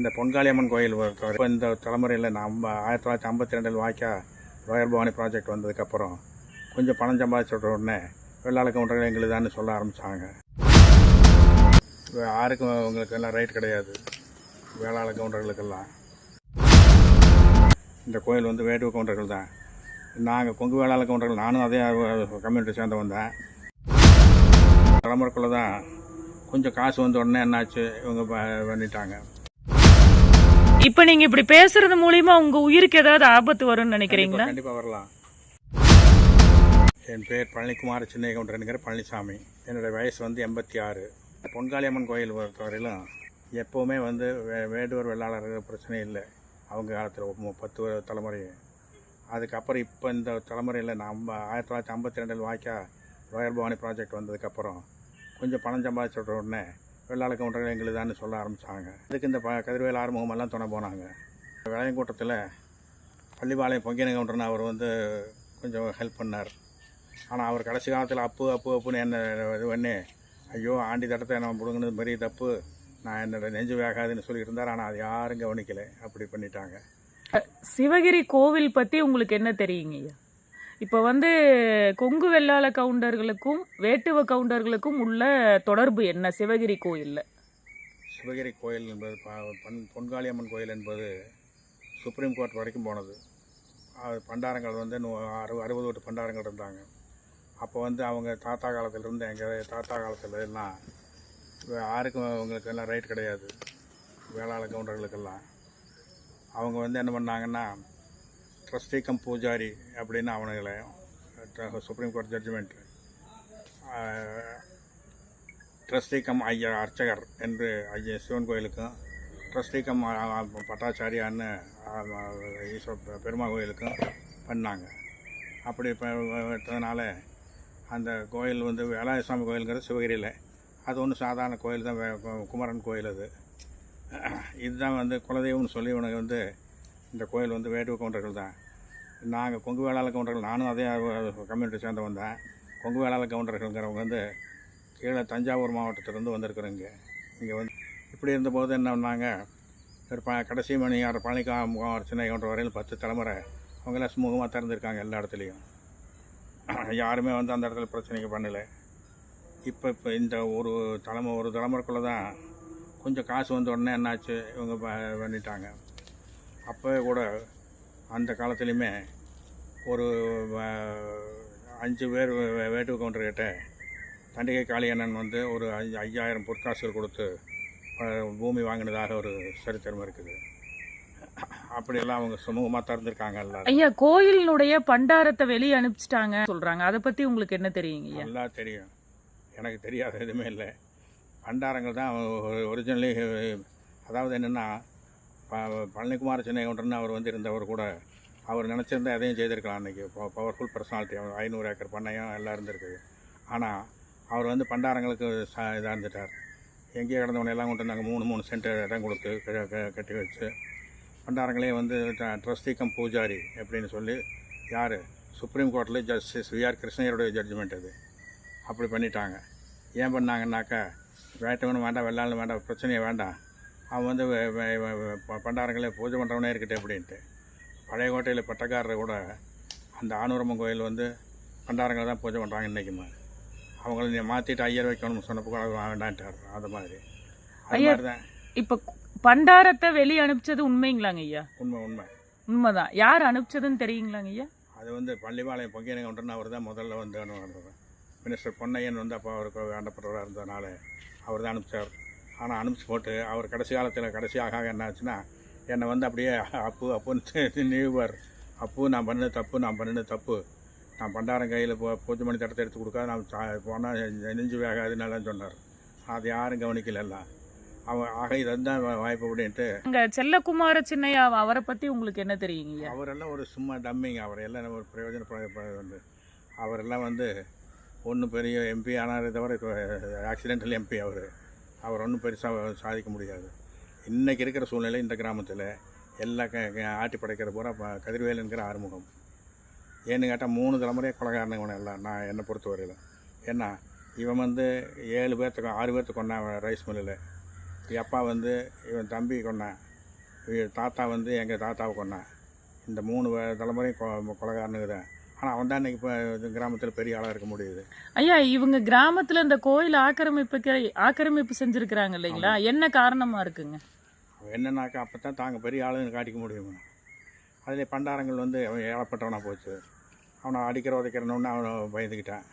இந்த பொன்காளியம்மன் கோயில் பொறுத்தவரை இப்போ இந்த தலைமுறையில் நம்ம ஆயிரத்தி தொள்ளாயிரத்தி ஐம்பத்தி ரெண்டில் வாய்க்கா ரோயல் பவானி ப்ராஜெக்ட் வந்ததுக்கப்புறம் கொஞ்சம் பணம் சம்பாதிச்ச உடனே வெள்ளாள கவுண்டர்கள் எங்களுக்கு தான் சொல்ல ஆரம்பித்தாங்க யாருக்கும் உங்களுக்கு எல்லாம் ரைட் கிடையாது. வேளாள கவுண்டர்களுக்கெல்லாம் இந்த கோயில் வந்து வேட்டுவ கவுண்டர்கள் தான். நாங்கள் கொங்கு வேளாள கவுண்டர்கள் நானும் அதே கம்யூனிட்டி சேர்ந்து வந்தேன். தலைமுறைக்குள்ளே தான் கொஞ்சம் காசு வந்த உடனே என்னாச்சு இவங்க பண்ணிட்டாங்க. இப்ப நீங்க இப்படி பேசுறது மூலியமா உங்க உயிருக்கு ஏதாவது ஆபத்து வரும்னு நினைக்கிறீங்களா? கண்டிப்பாக வரலாம். என் பேர் பழனிக்குமார் சின்னகவுண்டரைங்கிற பழனிசாமி. என்னுடைய வயசு வந்து எண்பத்தி ஆறு. பொன்காளியம்மன் கோயில் பொறுத்தவரையிலும் எப்போவுமே வந்து வே வேடுவர் வெள்ளாளர்கள் பிரச்சனை இல்லை. அவங்க காலத்தில் பத்து தலைமுறை. அதுக்கப்புறம் இப்போ இந்த தலைமுறையில் நம்ம ஆயிரத்தி தொள்ளாயிரத்தி ஐம்பத்தி ரெண்டில் வாய்க்கா ரோயல் பவானி ப்ராஜெக்ட் வந்ததுக்கப்புறம் கொஞ்சம் பணம் சம்பாதிச்ச உடனே வெள்ளாள கவுண்டர்கள் எங்களுக்கு தான் சொல்ல ஆரம்பித்தாங்க அதுக்கு இந்த ப கதிர்வேல் ஆறுமுகமெல்லாம் துணை போனாங்க. விளையங்கூட்டத்தில் பள்ளிப்பாளையம் பொங்கின கவுண்டர்னு அவர் வந்து கொஞ்சம் ஹெல்ப் பண்ணார். ஆனால் அவர் கடைசி காலத்தில் அப்பு அப்பு அப்புன்னு என்ன இது பண்ணி ஐயோ ஆண்டி தட்டத்தை நான் பிடுங்கினது பெரிய தப்பு. நான் என்னோட நெஞ்சு வேகாதுன்னு சொல்லியிருந்தார். ஆனால் அது யாரும் கவனிக்கலை. அப்படி பண்ணிட்டாங்க. சிவகிரி கோவில் பற்றி உங்களுக்கு என்ன தெரியுங்க ஐயா? இப்போ வந்து கொங்கு வெள்ளாள கவுண்டர்களுக்கும் வேட்டுவ கவுண்டர்களுக்கும் உள்ள தொடர்பு என்ன? சிவகிரி கோயிலில். சிவகிரி கோயில் என்பது ப- பன் பொன்காளியம்மன் கோயில் என்பது சுப்ரீம் கோர்ட் வரைக்கும் போனது. அது பண்டாரங்கள் வந்து நூ- அறு அறுபது ஓட்டு பண்டாரங்கள் இருந்தாங்க. அப்போ வந்து அவங்க தாத்தா காலத்திலிருந்து எங்கள் தாத்தா காலத்தில் எல்லாம் யாருக்கும் அவங்களுக்கு எல்லாம் ரைட் கிடையாது. வேளாள கவுண்டர்களுக்கெல்லாம். அவங்க வந்து என்ன பண்ணாங்கன்னா ட்ரஸ்டி கம் பூஜாரி அப்படின்னு அவனுங்களை supreme court judgment trustee cum ஐயா அர்ச்சகர் என்று ஐயா சிவன் கோயிலுக்கும் ட்ரஸ்டி கம் பட்டாச்சாரியான்னு ஈஸ்வர பெருமா கோயிலுக்கும் பண்ணாங்க. அப்படி பண்ணதுனால அந்த கோயில் வந்து வேலாயுசாமி கோயிலுங்கிறது சிவகிரியில். அது ஒன்றும் சாதாரண கோயில் தான் குமரன் கோயில் அது. இதுதான் வந்து குலதெய்வம்னு சொல்லி உனக்கு வந்து இந்த கோயில் வந்து வேட்டுவ கவுண்டர்கள் தான். நாங்கள் கொங்கு வேளாள கவுண்டர்கள் நானும் அதே கம்யூனிட்டி சேர்ந்தவன் தான். கொங்கு வேளாள கவுண்டர்கள்ங்கிறவங்க வந்து கீழே தஞ்சாவூர் மாவட்டத்திலேருந்து வந்திருக்கிறோம் இங்கே. இங்கே வந்து இப்படி இருந்தபோது என்ன பண்ணாங்க? ஒரு ப கடைசி மணியார் பழனிக்கா சின்ன கவுண்டர் வரையில் பத்து தலைமுறை அவங்களாம் சுமூகமாக திறந்துருக்காங்க எல்லா இடத்துலையும். யாருமே வந்து அந்த இடத்துல பிரச்சனைக்கு பண்ணலை. இப்போ இப்போ இந்த ஒரு தலைமை ஒரு தலைமுறைக்குள்ளே தான் கொஞ்சம் காசு வந்த உடனே என்னாச்சு? இவங்க ப- பண்ணிட்டாங்க. அப்போவே கூட அந்த காலத்துலேயுமே ஒரு அஞ்சு பேர் வே- வேட்டுவ கவுண்டர்கிட்ட தண்டிகை காளியண்ணன் வந்து ஒரு ஐ- ஐயாயிரம் பொற்காசுகள் கொடுத்து பூமி வாங்கினதாக ஒரு சரித்திரம் இருக்குது. அப்படியெல்லாம் அவங்க சுமூகமாக திறந்துருக்காங்க ஐயா கோயிலினுடைய பண்டாரத்தை வெளியே அனுப்பிச்சிட்டாங்க சொல்றாங்க. அதை பத்தி உங்களுக்கு என்ன தெரியுங்க நல்லா தெரியும். எனக்கு தெரியாத எதுவுமே இல்லை. பண்டாரங்கள் தான் ஒரிஜினலி அதாவது என்னென்னா பழனிக்குமார் சென்னை அவர் வந்து இருந்தவர் கூட அவர் நினச்சிருந்தா எதையும் செய்திருக்கலாம் அன்றைக்கி பவர்ஃபுல் பர்சனாலிட்டி அவர் ஐநூறு ஏக்கர் பண்ணையும் எல்லாம் இருந்திருக்கு. ஆனால் அவர் வந்து பண்டாரங்களுக்கு ச இதாக இருந்துட்டார். எங்கேயோ கிடந்தவனை எல்லாம் கொண்டு நாங்கள் மூணு மூணு சென்ட் இடம் கொடுத்து க- கட்டி வச்சு பண்டாரங்களே வந்து ட்ரஸ்டி கம் பூஜாரி அப்படின்னு சொல்லி யார்? சுப்ரீம் கோர்ட்டில் ஜஸ்டிஸ் விஆர் கிருஷ்ணயருடைய ஜட்ஜ்மெண்ட் அது. அப்படி பண்ணிட்டாங்க. ஏன் பண்ணாங்கன்னாக்கா வேட்டவனும் வேண்டாம் வெள்ளாலும் வேண்டாம் பிரச்சனையே வேண்டாம். அவன் வந்து பண்டாரங்களே பூஜை பண்ணுறவனே இருக்கட்டும் அப்படின்ட்டு. பழைய கோட்டையில் பட்டக்காரர் கூட அந்த ஆனூரம்மன் கோயில் வந்து பண்டாரங்களை தான் பூஜை பண்ணுறாங்க இன்றைக்குமா அவங்கள நீ மாற்றிட்டு ஐயர் வைக்கணும்னு சொன்னப்போ வேண்டான்ட்டார். அது மாதிரி. அது மாதிரி தான் இப்ப பண்டாரத்தை வெளியே அனுப்பிச்சது உண்மைங்களாங்க ஐயா? உண்மை உண்மை. உண்மைதான். யார் அனுப்பிச்சதுன்னு தெரியுங்களாங்க ஐயா? அது வந்து பள்ளிப்பாளையம் பொங்கின கவுண்டர்னு அவர் தான் முதல்ல வந்து மினிஸ்டர் பொன்னையன் வந்து அப்போ அவருக்கு வேண்டப்பட்டவராக இருந்ததுனால அவர் தான் அனுப்பிச்சார். ஆனால் அனுப்பிச்சு போட்டு அவர் கடைசி காலத்தில் கடைசி ஆக ஆக என்ன ஆச்சுன்னா என்னை வந்து அப்படியே அப்பு அப்புன்னு நீவர் அப்பு நான் பண்ணது தப்பு நான் பண்ணது தப்பு. நான் பண்டாரம் கையில் போ பூஜை மணி தட்டத்தை எடுத்து கொடுக்காது நான் போனால் நெஞ்சு வேகாதுன்னெல்லாம் சொன்னார். அது யாரும் கவனிக்கல எல்லாம். அவன் ஆக இதுதான் வாய்ப்பு அப்படின்ட்டு. அங்க செல்லக்குமார சின்னையா அவரை பத்தி உங்களுக்கு என்ன தெரியுங்க அவரெல்லாம் ஒரு சும்மா டம்மிங்க அவர் எல்லாம் ஒரு பிரயோஜன வந்து. அவரெல்லாம் வந்து ஒன்றும் பெரிய எம்பி ஆனாரே தவிர ஆக்சிடென்டல் எம்பி அவர். அவர் ஒன்றும் பெருசாக சாதிக்க முடியாது. இன்றைக்கி இருக்கிற சூழ்நிலை இந்த கிராமத்தில் எல்லா க ஆட்டி படைக்கிற பூரா கதிர்வேலுங்கிற ஆறுமுகம். ஏன்னு கேட்டால் மூணு தலைமுறையாக கொலகாரனுங்க இவன் எல்லாம். நான் என்னை பொறுத்தவரையில். ஏன்னா இவன் வந்து ஏழு பேர்த்துக்கு ஆறு பேர்த்துக்கு கொண்டான் ரைஸ் மில்லில். அப்பா வந்து இவன் தம்பி கொண்டான் தாத்தா வந்து எங்கள் தாத்தாவை கொண்டான் இந்த மூணு தலைமுறையும் கொ கொலகாரனுக்கு தான். ஆனால் அவன் தான் இன்னைக்கு இப்போ கிராமத்தில் பெரிய ஆளாக இருக்க முடியுது. ஐயா இவங்க கிராமத்துல இந்த கோயில் ஆக்கிரமிப்புக்கு ஆக்கிரமிப்பு செஞ்சிருக்கிறாங்க இல்லைங்களா? என்ன காரணமா இருக்குங்க? அவன் என்னன்னாக்கா அப்போ தான் தாங்க பெரிய ஆளுன்னு காட்டிக்க முடியும்? அதில் பண்டாரங்கள் வந்து அவன் ஏழப்பட்டவனாக போச்சு. அவனை அடிக்கிற உதைக்கிறனோன்னு அவனை பயந்துக்கிட்டான்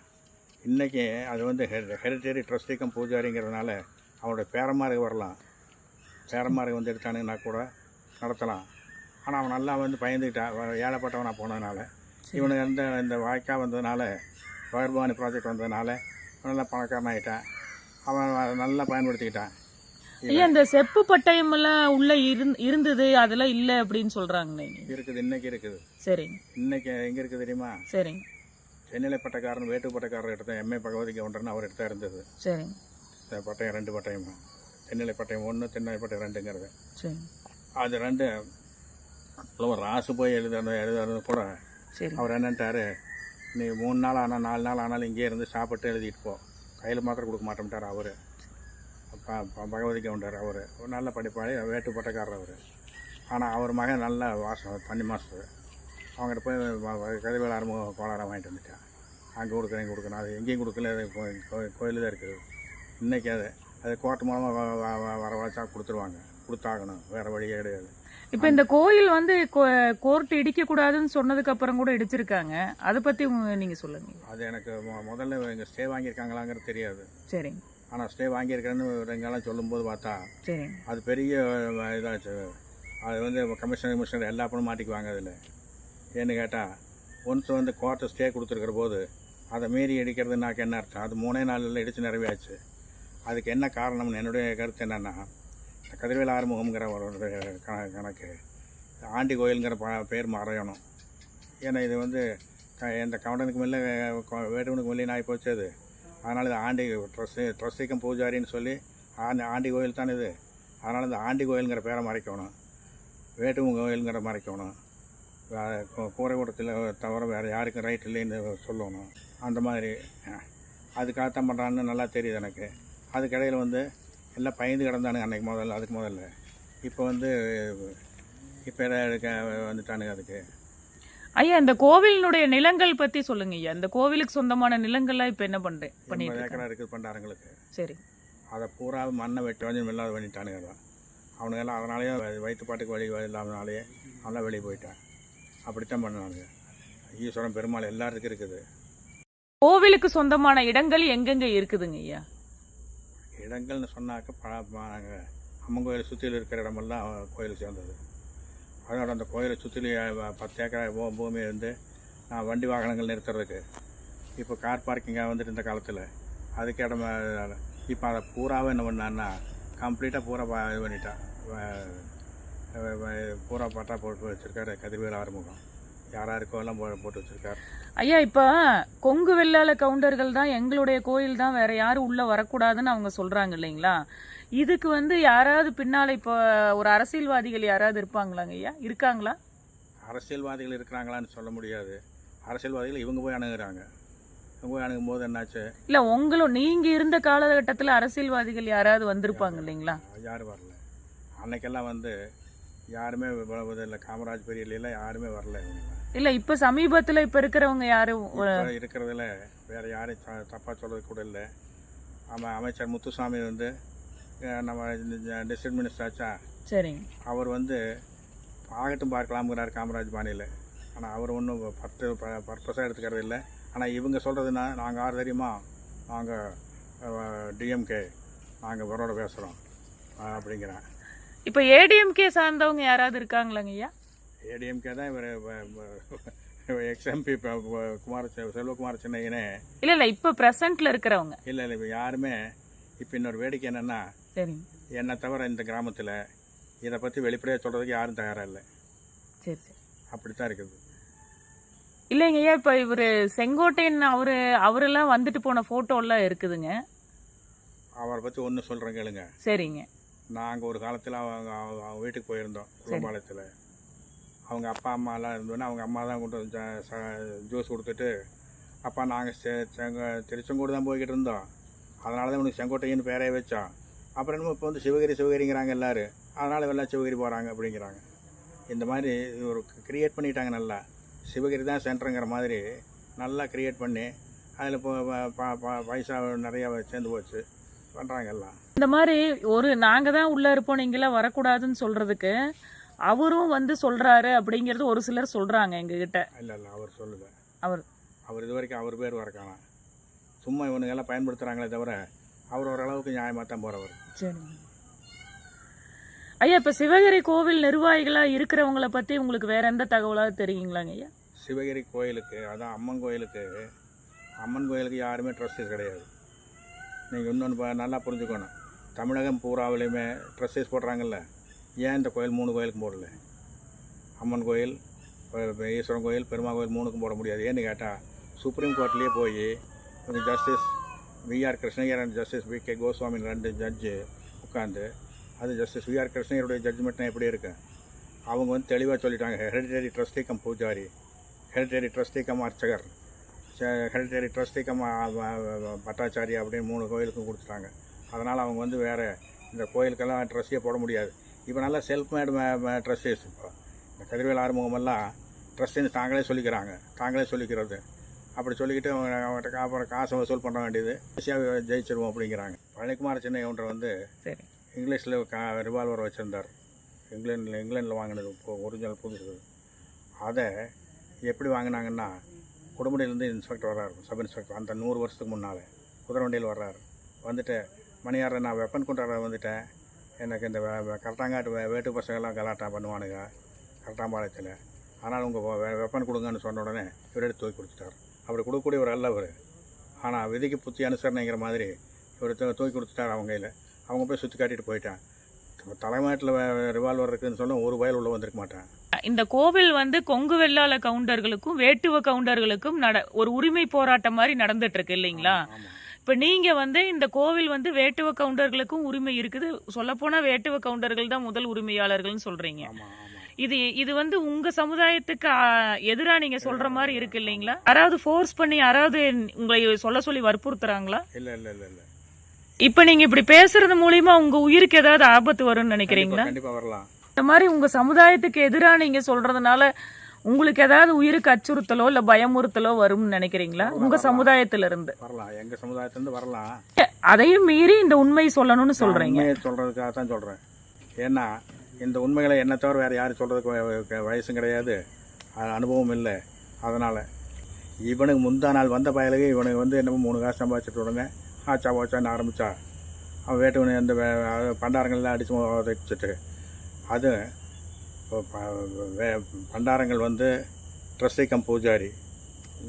இன்றைக்கி அது வந்து ஹெரிட்டரி ட்ரஸ்டிக்கம் பூஜாரிங்கிறதுனால அவனோட பேரமாருக்கு வரலாம். பேரமாருக்கு வந்து எடுத்தானுங்கன்னா கூட நடத்தலாம். ஆனால் அவன் நல்லா வந்து பயந்துக்கிட்டான் ஏழப்பட்டவனாக போனதுனால. இவனுக்கு அந்த இந்த வாய்க்கா வந்ததுனால பகர்பவானி ப்ராஜெக்ட் வந்ததுனால நல்லா பணக்காரன் ஆகிட்டான் அவன் நல்லா பயன்படுத்திக்கிட்டான். ஐயா இந்த செப்பு பட்டயம் எல்லாம் உள்ள இருந்- இருந்தது அதெல்லாம் இல்ல அப்படின்னு சொல்றாங்களே இருக்குது இன்னைக்கு இருக்குது. சரிங்க. இன்னைக்கு எங்கே இருக்குது தெரியுமா? சரிங்க. சென்னிலை பட்டக்காரன் வேட்டு பட்டக்காரர் எடுத்த எம்ஏ பகவதி கவுண்டர்னு அவர் எடுத்தா இருந்தது. சரிங்க. இந்த பட்டயம் ரெண்டு பட்டயம். தென்னிலை பட்டயம் ஒன்று தென்னிலை பட்டயம் ரெண்டுங்கிறது. சரிங்க. அது ரெண்டு ராசு போய் எழுதுறது எழுதுறது கூட சரி. அவர் என்னன்ட்டாரு நீ மூணு நாள் ஆனால் நாலு நாள் ஆனாலும் இங்கேயே இருந்து சாப்பிட்டு எழுதிட்டு போ. கையில் மாத்திரம் கொடுக்க மாட்டோம்ட்டார் அவர். பகவதி கவுண்டர் அவர். ஒரு நல்ல படிப்பாளி வேட்டு பட்டக்காரர் அவர். ஆனால் அவர் மகன் நல்ல வாசம் தண்ணி மாஸ்டர். அவங்ககிட்ட போய் வ- ஆரம்பம் கோளாரம் வாங்கிட்டு வந்துட்டேன். அங்கே கொடுக்குறேன் இங்கே அது எங்கேயும் கொடுக்கல அது கோயில் தான் இருக்குது. இன்றைக்கி அது அது கோர்ட் மூலமாக வர வச்சா கொடுத்துருவாங்க. கொடுத்தாகணும். வேறு வழியே கிடையாது. இப்ப இந்த கோயில் வந்து கோர்ட் இடிக்க கூடாதுன்னு சொன்னதுக்கு அப்புறம் கூட இடிச்சிருக்காங்க. அதை பத்தி நீங்க சொல்லுங்க. அது எனக்கு மொ- முதல்ல இங்கே ஸ்டே வாங்கியிருக்காங்களாங்கிறது தெரியாது. சரிங்க ஆனால் ஸ்டே வாங்கியிருக்கிறேன்னு எங்கெல்லாம் சொல்லும்போது பார்த்தா சரிங்க அது பெரிய இதாச்சு. அது வந்து கமிஷனர் கமிஷனர் எல்லா பணம் மாட்டிக்குவாங்க அதில் ஏன்னு கேட்டால் ஒன்ஸ் வந்து கோர்ட்டு ஸ்டே கொடுத்துருக்கிற போது அதை மீறி இடிக்கிறதுனாக்க என்ன அர்த்தம்? அது மூணே நாளில் இடித்து நிறைவேச்சு அதுக்கு என்ன காரணம்னு என்னுடைய கருத்து என்னென்னா கதிர்வேல் ஆறுமுகம்ங்கிற ஒரு கண- கணக்கு. ஆண்டி கோயிலுங்கிற ப பேர் மறையணும் ஏன்னா இது வந்து க- இந்த கவுண்டனுக்கு மேலே வேட்டுவனுக்கு மேலே ஆகி போச்சு அது. அதனால் இது ஆண்டி ட்ரஸ்ஸு ட்ரஸ்டிக்கம் பூஜாரின்னு சொல்லி ஆண்டி ஆண்டி கோயில் தானே இது. அதனால் இந்த ஆண்டி கோயிலுங்கிற பேரை மறைக்கணும். வேட்டுவன் கோயிலுங்கிற மறைக்கணும். கூரைக்கூடத்தில் தவிர வேறு யாருக்கும் ரைட் இல்லைன்னு சொல்லணும். அந்த மாதிரி. அதுக்காகத்தான் பண்ணுறான்னு நல்லா தெரியுது எனக்கு. அதுக்கிடையில் வந்து எல்லாம் பயந்து கிடந்தானுங்க அன்னைக்கு முதல்ல அதுக்கு முதல்ல. இப்போ வந்து இப்போ வந்துட்டானுங்க அதுக்கு. ஐயா இந்த கோவிலினுடைய நிலங்கள் பத்தி சொல்லுங்க ஐயா. இந்த கோவிலுக்கு சொந்தமான நிலங்கள்லாம் இப்ப என்ன பண்றேன் பண்ணிட்டு? ஏக்கரா இருக்குது பண்டாரங்களுக்கு சரி. அதை பூரா மண்ணை வெட்டி வந்து இல்லாத பண்ணிட்டானுங்க தான் அவனுங்கெல்லாம் அதனாலேயே வ- வயிற்றுப்பாட்டுக்கு வழி இல்லாதனாலேயே அவன்லாம் வெளியே போயிட்டான். அப்படித்தான் பண்ணுவானுங்க ஈஸ்வரன் பெருமாள் எல்லாத்துக்கும் இருக்குது. கோவிலுக்கு சொந்தமான இடங்கள் எங்கெங்க இருக்குதுங்க ஐயா? இடங்கள்னு சொன்னாக்க ப நாங்கள் அம்மன் கோயிலை சுற்றியில் இருக்கிற இடமெல்லாம் கோயிலுக்கு சேர்ந்தது. அதோட அந்த கோயிலை சுற்றிலே பத்து ஏக்கர் பூமி வந்து நான் வண்டி வாகனங்கள் நிறுத்துறதுக்கு. இப்போ கார் பார்க்கிங்காக வந்துட்டு இந்த காலத்தில். அதுக்கு இடம் இப்போ அதை பூராவும் என்ன பண்ணான்னா கம்ப்ளீட்டாக பூரா இது பண்ணிட்டான் பூரா பட்டா போட்டு வச்சுருக்காரு கதிர்வேல் ஆறுமுகம். யாராருக்கோ எல்லாம் போட்டு வச்சுருக்காரு. ஐயா இப்ப கொங்கு வெள்ளாள கவுண்டர்கள் தான் எங்களுடைய கோயில் தான் வேற யாரும் உள்ள வரக்கூடாதுன்னு அவங்க சொல்றாங்க இல்லைங்களா? இதுக்கு வந்து யாராவது பின்னால இப்போ ஒரு அரசியல்வாதிகள் யாராவது இருப்பாங்களாங்க ஐயா? இருக்காங்களா? அரசியல்வாதிகள் இருக்கிறாங்களான்னு சொல்ல முடியாது. அரசியல்வாதிகள் இவங்க போய் அணுகுறாங்க. இவங்க போய் அணுகும் போது என்னாச்சு? இல்ல உங்களும் நீங்க இருந்த காலகட்டத்துல அரசியல்வாதிகள் யாராவது வந்திருப்பாங்க இல்லைங்களா? யாரும் வரல. அன்னைக்கெல்லாம் வந்து யாருமே இல்லை. காமராஜ் பெரியலாம் யாருமே வரல இவங்கெல்லாம் இல்ல இப்ப சமீபத்துல இப்ப இருக்கிறவங்க யாரும் இருக்கிறதுல வேற யாரையும் த- தப்பா சொல்றது கூட இல்லை. ஆமாம் அமைச்சர் முத்துசாமி வந்து நம்ம டிஸ்ட்ரிக்ட் மினிஸ்டர் ஆச்சா? சரிங்க. அவர் வந்து ஆகட்டும் பார்க்கலாம்ங்கிறார் காமராஜ் பாணியில். ஆனால் அவர் ஒன்றும் பர்த்து பர்பஸாக எடுத்துக்கிறது இல்லை. ஆனால் இவங்க சொல்கிறதுனா நாங்கள் யார் தெரியுமா? நாங்கள் டிஎம்கே நாங்கள் இவரோட பேசுகிறோம் அப்படிங்கிறேன் இப்ப ஏடிஎம்கே சார்ந்தவங்க யாராவது இருக்காங்களாங்க ஐயா? ஏடிஎம்கே தான் இவர் எக்ஸ்எம்பி குமார செல்வகுமார சின்னையனே இல்ல இல்ல இப்ப பிரசன்ட்ல இருக்கிறவங்க. இல்லை இல்லை இப்போ யாருமே இப்போ இன்னொரு வேடிக்கை என்னென்னா சரிங்க என்னை தவிர இந்த கிராமத்தில் இதை பற்றி வெளிப்படையாக சொல்கிறதுக்கு யாரும் தயாராக இல்லை. சரி சரி. அப்படி தான் இருக்குது. இல்லைங்க ஐயா இப்ப இவரு செங்கோட்டையன் அவரு அவரெல்லாம் வந்துட்டு போன போட்டோ எல்லாம் இருக்குதுங்க. அவரை பற்றி ஒன்று சொல்கிறேன் கேளுங்க. சரிங்க. நாங்கள் ஒரு காலத்தில் அவங்க வீட்டுக்கு போயிருந்தோம் குளம்பாளையத்தில். அவங்க அப்பா அம்மாலாம் இருந்தோன்னே அவங்க அம்மா தான் கொண்டு ஜூஸ் கொடுத்துட்டு அப்பா நாங்கள் செ செங்க திருச்செங்கோடு தான் போய்கிட்டு இருந்தோம். அதனால தான் உனக்கு செங்கோட்டையின்னு பேரே வச்சோம் அப்புறம் என்னமோ இப்போ வந்து சிவகிரி சிவகிரிங்கிறாங்க எல்லோரும் அதனால் எல்லாம் சிவகிரி போகிறாங்க அப்படிங்கிறாங்க. இந்த மாதிரி ஒரு க்ரியேட் பண்ணிட்டாங்க நல்லா. சிவகிரி தான் சென்டருங்கிற மாதிரி நல்லா க்ரியேட் பண்ணி அதில் இப்போ ப- பைசா நிறையா சேர்ந்து போச்சு. பண்ணுறாங்க எல்லாம். இந்த மாதிரி ஒரு நாங்கள் தான் உள்ளே இருப்போம் நீங்களாம் வரக்கூடாதுன்னு சொல்கிறதுக்கு அவரும் வந்து சொல்றாரு அப்படிங்கிறது ஒரு சிலர் சொல்றாங்க எங்ககிட்ட. இல்லை இல்லை அவர் சொல்லுத அவர். அவர் இது வரைக்கும் அவர் பேர் வரக்கானா சும்மா இவனுங்கெல்லாம் பயன்படுத்துகிறாங்களே தவிர அவர் ஓரளவுக்கு நியாயமாக தான் போகிறவர் சரி. ஐயா இப்ப சிவகிரி கோவில் நிர்வாகிகளா இருக்கிறவங்கள பத்தி உங்களுக்கு வேற எந்த தகவலாவது தெரியுங்களாங்க ஐயா? சிவகிரி கோயிலுக்கு அதான் அம்மன் கோயிலுக்கு அம்மன் கோயிலுக்கு யாருமே ட்ரஸ்டீஸ் கிடையாது. நீங்கள் இன்னொன்று நல்லா புரிஞ்சுக்கணும். தமிழகம் பூராவிலையுமே ட்ரஸ்டீஸ் போடுறாங்கல்ல. ஏன் இந்த கோயில் மூணு கோயிலுக்கும் போடல? அம்மன் கோயில் ஈஸ்வரன் கோயில் பெருமா கோயில் மூணுக்கும் போட முடியாது. ஏன்னு கேட்டால் சுப்ரீம் கோர்ட்லேயே போய் கொஞ்சம் justice V R Krishna Iyer and justice V K Goswami ரெண்டு ஜட்ஜு உட்காந்து அது ஜஸ்டிஸ் விஆர் கிருஷ்ணய்யருடைய ஜட்ஜ்மெண்ட்னா எப்படி இருக்கு? அவங்க வந்து தெளிவாக சொல்லிட்டாங்க hereditary trustee cum pujari hereditary trustee cum archakar hereditary trustee cum bhattachari அப்படின்னு மூணு கோயிலுக்கும் கொடுத்துட்டாங்க. அதனால் அவங்க வந்து வேறு இந்த கோயிலுக்கெல்லாம் ட்ரஸ்டியை போட முடியாது. இப்போ நல்லா செல்ஃப் மேடு ட்ரஸ்டீஸ் இப்போ. இந்த கதிர்வேல் ஆறுமுகமெல்லாம் ட்ரஸ்டின்னு தாங்களே சொல்லிக்கிறாங்க. தாங்களே சொல்லிக்கிறது. அப்படி சொல்லிக்கிட்டு அவங்க அவங்கள்ட்ட கா- அப்புறம் காசை வசூல் பண்ண வேண்டியது. ஈஸியாக ஜெயிச்சிருவோம் அப்படிங்கிறாங்க. பழனிக்குமார் சின்ன ஒன்றை வந்து இங்கிலீஷில் கா ரிவால்வர் வச்சுருந்தார். இங்கிலாண்டில் இங்கிலாண்டில் வாங்கினது ஒரிஜினல் புதுசு. அதை எப்படி வாங்கினாங்கன்னா குடும்படியிலேருந்து இன்ஸ்பெக்டர் வர்றாரு சப் இன்ஸ்பெக்டர் அந்த நூறு வருஷத்துக்கு முன்னால். குதிரை வண்டியில் வர்றாரு. வந்துட்டு மணியாரை நான் வெப்பன் கொண்டாட வந்துட்டேன். எனக்கு இந்த வெ- வெ- கரட்டாங்காட்டு வே- வேட்டு பசங்கள்லாம் கலாட்டா பண்ணுவானுங்க கரட்டாம்பாளையத்தில் ஆனால் உங்கள் வெப்பன் கொடுங்கன்னு சொன்ன உடனே இவர் எடுத்து தூக்கி கொடுத்துட்டார். அப்படி கொடுக்கக்கூடிய ஒரு அல்ல அவர் ஆனால் விதிக்கு புத்தி அனுசரணைங்கிற மாதிரி இவர் தூக்கி கொடுத்துட்டார் அவங்க கையில். அவங்க போய் சுற்றி காட்டிட்டு போயிட்டான் தலைமாட்டில் ரிவால்வர் இருக்குதுன்னு சொன்னால் ஒரு வயல் உள்ள வந்திருக்க மாட்டேன் இந்த கோவில் வந்து கொங்கு வெள்ளாள கவுண்டர்களுக்கும் வேட்டுவ கவுண்டர்களுக்கும் நட ஒரு உரிமை போராட்டம் மாதிரி நடந்துட்டு இருக்கு இல்லைங்களா? இப்ப நீங்க வந்து இந்த கோவில் வந்து வேட்டுவ கவுண்டர்களுக்கும் உரிமை இருக்குது. சொல்லப்போனா வேட்டுவ கவுண்டர்கள் தான் முதல் உரிமையாளர்கள்னு ஆமாம் இது இது வந்து உங்க சமுதாயத்துக்கு ஆ, எதிரா நீங்க சொல்ற மாதிரி இருக்கு இல்லைங்களா? யாராவது ஃபோர்ஸ் பண்ணி யாராவது உங்களை சொல்ல சொல்லி வற்புறுத்துறாங்களா? இல்லை இல்லை இல்லை இல்லை. இப்ப நீங்க இப்படி பேசுறது மூலியமா உங்க உயிருக்கு ஏதாவது ஆபத்து வரும்னு நினைக்கிறீங்களா? கண்டிப்பாக வரலாம். இந்த மாதிரி உங்க சமுதாயத்துக்கு எதிரா நீங்க சொல்றதுனால உங்களுக்கு ஏதாவது உயிருக்கு அச்சுறுத்தலோ இல்ல பயமுறுத்தலோ வரும்னு நினைக்கிறீங்களா? உங்க சமுதாயத்துல இருந்து வரலாம். எங்கள் சமுதாயத்துலேருந்து வரலாம். அதையும் மீறி இந்த உண்மை சொல்லணும்னு சொல்றீங்க. உண்மையை சொல்கிறதுக்காக தான் சொல்கிறேன் ஏன்னா இந்த உண்மைகளை என்ன தவிர வேறு யாரும் வ- வயசும் கிடையாது. அனுபவம் இல்லை. அதனால் இவனுக்கு முந்தா நாள் வந்த பயலுக்கு இவனுக்கு வந்து என்னமோ மூணு காசு சம்பாதிச்சிட்ட உடனே ஆச்சா ஓச்சான்னு ஆரம்பித்தா அவன் வேட்டுவனை அந்த பண்டாரங்கள்லாம் அடித்து உதச்சிட்டு அது பண்டாரங்கள் வந்து ட்ரஸ்டி கம் பூஜாரி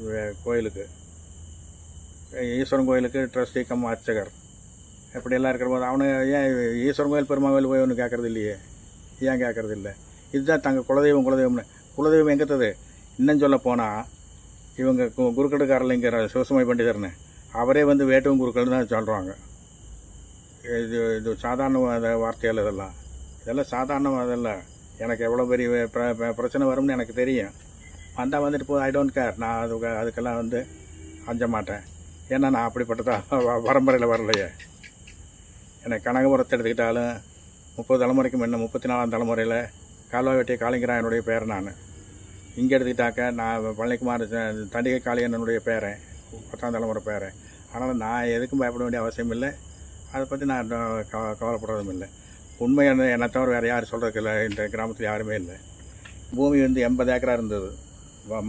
வே- கோயிலுக்கு. ஈஸ்வரன் கோயிலுக்கு ட்ரஸ்டி கம் அர்ச்சகர். இப்படியெல்லாம் இருக்கிற போது அவனு ஏன் ஈஸ்வரன் கோயில் பெருமா கோயில் போய் ஒன்று கேட்குறது இல்லையே? ஏன் கேட்குறது இல்லை? இதுதான் தங்க குலதெய்வம் குலதெய்வம்னு. குலதெய்வம் எங்கத்தது? இன்னும் சொல்ல போனால் இவங்க கு- சிவசுமை பண்டிதர்னு அவரே வந்து வேட்டும் குருக்கள்னு தான் சொல்கிறாங்க இது இது சாதாரண வார்த்தைகள் இதெல்லாம். இதெல்லாம் சாதாரண அதெல்லாம் எனக்கு எவ்வளோ பெரிய பிர- பிரச்சனை வரும்னு எனக்கு தெரியும். வந்தால் வந்துட்டு போ ஐ டோன்ட் கேர் நான் அதுக்கு அதுக்கெல்லாம் வந்து அஞ்ச மாட்டேன். ஏன்னா நான் அப்படிப்பட்டதாக பரம்பரையில் வரலையே. எனக்கு கனகபுரத்தை எடுத்துக்கிட்டாலும் முப்பது தலைமுறைக்கு முன்ன முப்பத்தி நாலாம் தலைமுறையில் கால்வாய் வெட்டிய காளிங்கரா என்னுடைய பேர் நான். இங்கே எடுத்துக்கிட்டாக்க நான் பழனிக்குமார் தண்டிகை காளியண்ணனுடைய பேரன் பத்தாம் தலைமுறை பேரன். அதனால் நான் எதுக்கும் பயப்பட வேண்டிய அவசியம் இல்லை அதை பற்றி நான் கவ- கவலைப்படுறதும் இல்லை. உண்மை என்ன தவிர வேறு யாரும் சொல்கிறதுக்கு இல்லை இந்த கிராமத்தில் யாருமே இல்லை. பூமி வந்து எண்பது ஏக்கரா இருந்தது.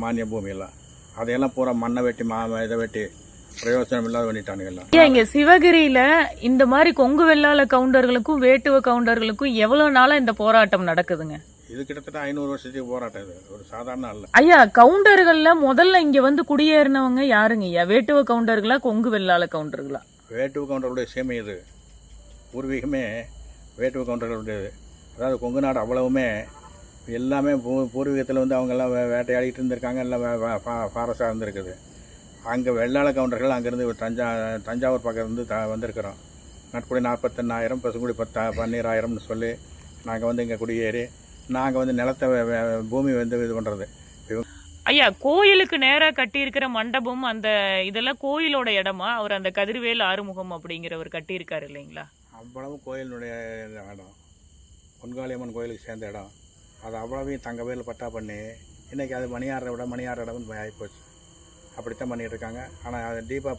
மானிய பூமியெல்லாம் அதையெல்லாம் பூரா மண்ணை வெட்டி மா இதை வெட்டி பிரயோஜனம் இல்லாத பண்ணிட்டானுங்க இங்க சிவகிரியில இந்த மாதிரி கொங்கு வெள்ளாள கவுண்டர்களுக்கும் வேட்டுவ கவுண்டர்களுக்கும் எவ்வளவு நாளா இந்த போராட்டம் நடக்குதுங்க? இது கிட்டத்தட்ட ஐநூறு வருஷத்துக்கு போராட்டம் இது. ஒரு சாதாரண அல்ல. ஐயா கவுண்டர்கள்ல முதல்ல இங்க வந்து குடியேறினவங்க யாருங்க ஐயா? வேட்டுவ கவுண்டர்களா கொங்கு வெள்ளாள கவுண்டர்களா? வேட்டுவ கவுண்டருடைய சேமை இது. பூர்வீகமே வேட்டுவ கவுண்டர்களுடையது அதாவது கொங்கு நாடு அவ்வளவுமே எல்லாமே பூ பூர்வீகத்தில் வந்து அவங்கெல்லாம் வே வேட்டையாடிட்டு இருந்திருக்காங்க எல்லாம் ஃபாரஸ்டாக இருந்திருக்குது. அங்கே வெள்ளாள கவுண்டர்கள் அங்கேருந்து தஞ்சா தஞ்சாவூர் பக்கம் இருந்து த வந்திருக்கிறோம். நட்குடி நாற்பத்தெண்ணாயிரம் பசுங்குடி பத்தா பன்னீராயிரம்னு சொல்லி நாங்கள் வந்து இங்கே குடியேறி நாங்கள் வந்து நிலத்தை பூமி வந்து இது பண்ணுறது ஐயா கோயிலுக்கு நேராக கட்டியிருக்கிற மண்டபம் அந்த இதெல்லாம் கோயிலோட இடமா? அவர் அந்த கதிர்வேல் ஆறுமுகம் அப்படிங்கிறவர் கட்டியிருக்காரு இல்லைங்களா? அவ்வளவு கோயிலினுடைய இடம். பொன்காளியம்மன் கோயிலுக்கு சேர்ந்த இடம். அது அவ்வளவையும் தங்க பேரில் பட்டா பண்ணி இன்றைக்கி அது மணியாடுற விட மணியாடுற இடம்னு ஆகிப்போச்சு அப்படித்தான் பண்ணிகிட்டு இருக்காங்க. ஆனால் அது டீப்பாக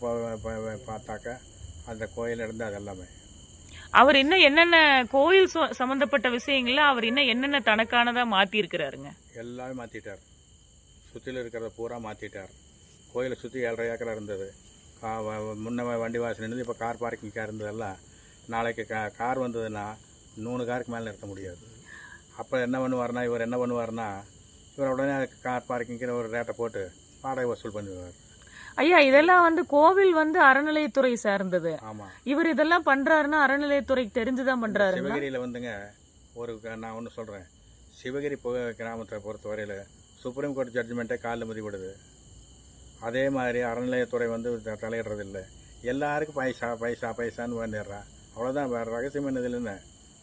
பார்த்தாக்க அந்த கோயில் இருந்து அது எல்லாமே. அவர் இன்னும் என்னென்ன கோயில் சொ- சம்பந்தப்பட்ட விஷயங்கள்ல அவர் இன்னும் என்னென்ன தனக்கானதா மாத்தி இருக்கிறாருங்க எல்லாமே மாற்றிட்டார் சுற்றில இருக்கிறத பூரா மாற்றிட்டார் கோயிலை சுற்றி ஏழரை ஏக்கரா இருந்தது. முன்ன வண்டி வாசல் இருந்தது இப்போ கார் பார்க்கிங்காக இருந்ததெல்லாம் நாளைக்கு கா கார் வந்ததுன்னா நூறு காருக்கு மேலே நிறுத்த முடியாது. அப்போ என்ன பண்ணுவார்னா இவர் என்ன பண்ணுவார்னா இவர் உடனே கார் பார்க்கிங்கிற ஒரு ரேட்டை போட்டு வாடகை வசூல் பண்ணிடுவார் ஐயா இதெல்லாம் வந்து கோவில் வந்து அறநிலையத்துறை சார்ந்தது. ஆமாம் இவர் இதெல்லாம் பண்றாருன்னா அறநிலையத்துறைக்கு தெரிஞ்சுதான் பண்றாருங்களா சிவகிரியில் வந்துங்க ஒரு நான் ஒன்று சொல்கிறேன் சிவகிரி கிராமத்தை பொறுத்தவரையில் சுப்ரீம் கோர்ட் ஜட்ஜ்மெண்ட்டே காலில் மதிப்படுது. அதே மாதிரி அறநிலையத்துறை வந்து தலையிடுறதில்ல. எல்லாருக்கும் பைசா பைசா பைசான்னு பண்ணிடுறான் அவ்வளோதான் வேறு ரகசியம் என்னது இல்லைன்னு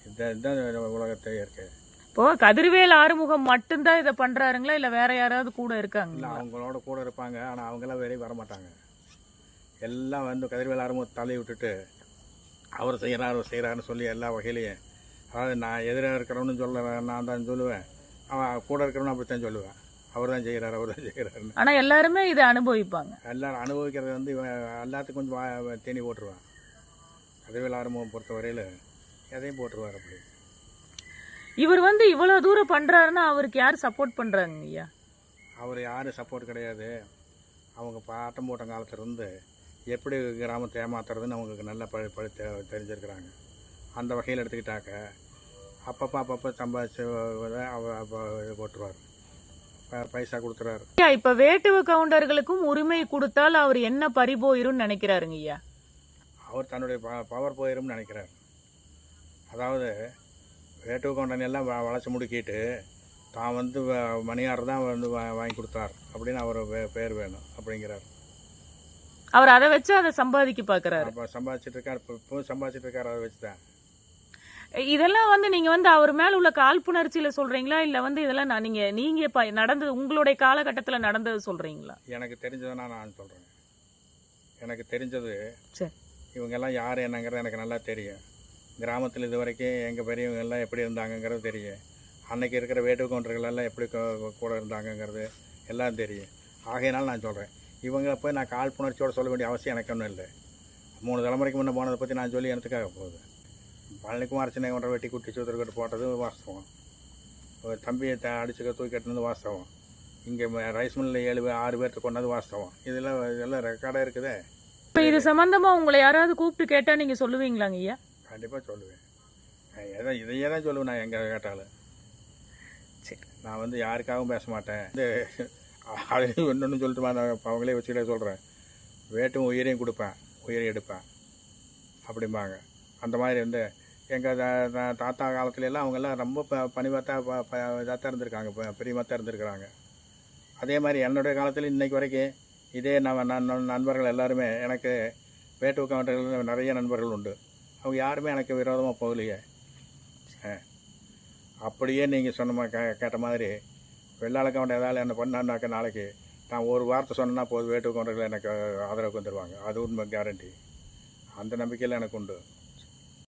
இதுதான் இதுதான் உலகத்தை இருக்கு. இப்போ கதிர்வேல் ஆறுமுகம் மட்டும்தான் இதை பண்றாருங்களா இல்ல வேற யாராவது கூட இருக்காங்களா? அவங்களோட கூட இருப்பாங்க ஆனால் அவங்கெல்லாம் வெளியே வர மாட்டாங்க. எல்லாம் வந்து கதிர்வேல் ஆரம்பம் தள்ளி விட்டுட்டு அவர் செய்கிறார் அவர் செய்கிறாருன்னு சொல்லி எல்லா வகையிலையும். அதாவது நான் எதிராக இருக்கிறவனு சொல்ல நான் தான் சொல்லுவேன். அவன் கூட இருக்கிறவனும் அப்படித்தான் சொல்லுவேன். அவர் தான் செய்கிறார் அவர் தான் செய்கிறாருன்னு ஆனா எல்லாருமே இதை அனுபவிப்பாங்க. எல்லாரும் அனுபவிக்கிறது வந்து இவன் எல்லாத்துக்கும் கொஞ்சம் தேனி போட்டுருவான். கதிர்வேல் ஆரம்பம் பொறுத்த வரையில் எதையும் போட்டுருவார் அப்படி. இவர் வந்து இவ்வளவு தூரம் பண்றாருன்னா அவருக்கு யார் சப்போர்ட் பண்றாங்க ஐயா? அவர் யாரும் சப்போர்ட் கிடையாது. அவங்க பாட்டம் போட்ட காலத்துல இருந்து எப்படி கிராமத்தை ஏமாத்துறதுன்னு அவங்களுக்கு நல்லா படி தெ- தெரிஞ்சிருக்கிறாங்க. அந்த வகையில் எடுத்துக்கிட்டாக்க அப்பப்போ அப்பப்போ சம்பாதிச்சு இதை அவ அப்போ இது போட்டுருவார். பைசா கொடுத்துறாரு ஐயா இப்ப வேட்டுவ கவுண்டர்களுக்கும் உரிமை கொடுத்தால் அவர் என்ன பறிபோயிரும்னு நினைக்கிறாருங்க ஐயா? அவர் தன்னுடைய ப பவர் போயிரும்னு நினைக்கிறார். அதாவது வேட்டுவ கொண்டன் எல்லாம் வளைச்சு முடுக்கிட்டு தான் வந்து மணியார் தான் வந்து வாங்கி கொடுத்தார் அப்படின்னு அவர் பேர் வேணும் அப்படிங்கிறார். அவர் அதை வச்சு அதை சம்பாதிக்க பாக்குறாரு. அப்போ சம்பாதிச்சிட்டு இருக்கார். இப்போ சம்பாதிச்சிட்டு இருக்கார் அதை வச்சு தான். இதெல்லாம் வந்து நீங்க வந்து அவர் மேல உள்ள காழ்ப்புணர்ச்சியில சொல்றீங்களா? இல்ல வந்து இதெல்லாம் நான் நீங்க நீங்க ப- நடந்தது உங்களுடைய காலகட்டத்துல நடந்தது சொல்றீங்களா? எனக்கு தெரிஞ்சதுன்னா நான் சொல்கிறேன் எனக்கு தெரிஞ்சது சரி. இவங்கெல்லாம் யார் என்னங்கிறது எனக்கு நல்லா தெரியும். கிராமத்தில் இது வரைக்கும் எங்கள் பெரியவங்க எல்லாம் எப்படி இருந்தாங்கங்கிறது தெரியும். அன்னைக்கு இருக்கிற வேட்டு கவுண்டர்களெல்லாம் எப்படி கூட இருந்தாங்கங்கிறது எல்லாம் தெரியும். ஆகையினால் நான் சொல்கிறேன் இவங்களை போய் நான் காழ்ப்புணர்ச்சியோடு சொல்ல வேண்டிய அவசியம் எனக்கு ஒன்றும் இல்லை. மூணு தலைமுறைக்கு முன்னே போனதை பற்றி நான் சொல்லி எனத்துக்காக போகுது? பழனிக்குமார் சின்ன கொண்ட வெட்டி குட்டி சூத்திரக்கட்டு போட்டது வாஸ்தவம். ஒரு தம்பியை த அடிச்சுக்க தூக்கி கட்டினது வாஸ்தவம். இங்கே ரைஸ் மில்லில் ஏழு பேர் ஆறு பேர்த்து கொண்டது வாஸ்தவம். இதெல்லாம் இதெல்லாம் ரெக்கார்டாக இருக்குதே. இப்ப இது சம்பந்தமா உங்களை யாராவது கூப்பிட்டு கேட்டா நீங்க சொல்லுவீங்களாங்க ஐயா? கண்டிப்பாக சொல்லுவேன். நான் எதை இதையே தான் சொல்லுவேன் நான் எங்கே கேட்டாலும். சரி. நான் வந்து யாருக்காகவும் பேச மாட்டேன். இந்த அதையும் ஒன்று சொல்லிட்டு நான் அவங்களே வச்சுக்கிட்டே சொல்கிறேன் வேட்டும் உயிரையும் கொடுப்பேன். உயிரை எடுப்பேன். அப்படிம்பாங்க. அந்த மாதிரி வந்து எங்கள் தாத்தா காலத்துல எல்லாம் அவங்கெல்லாம் ரொம்ப ப பணிவாத்தா இதாக தான் இருந்திருக்காங்க. ப- பிரியமாக தான் இருந்திருக்கிறாங்க. அதே மாதிரி என்னுடைய காலத்தில் இன்னைக்கு வரைக்கும் இதே நம்ம நான் நண்பர்கள் எல்லாருமே எனக்கு பேட்டு கவுண்டர்கள் நிறைய நண்பர்கள் உண்டு. அவங்க யாருமே எனக்கு விரோதமாக போகலையே. ஆ. அப்படியே நீங்கள் சொன்ன கேட்ட மாதிரி வெள்ளாள கவுண்டர் ஏதாவது என்ன பண்ணான்னாக்க நாளைக்கு நான் ஒரு வார்த்தை சொன்னேன்னா போதும் வேட்டு கவுண்டர்கள் எனக்கு ஆதரவுக்கு வந்துடுவாங்க அது உண்மை கேரண்டி அந்த நம்பிக்கையில் எனக்கு உண்டு.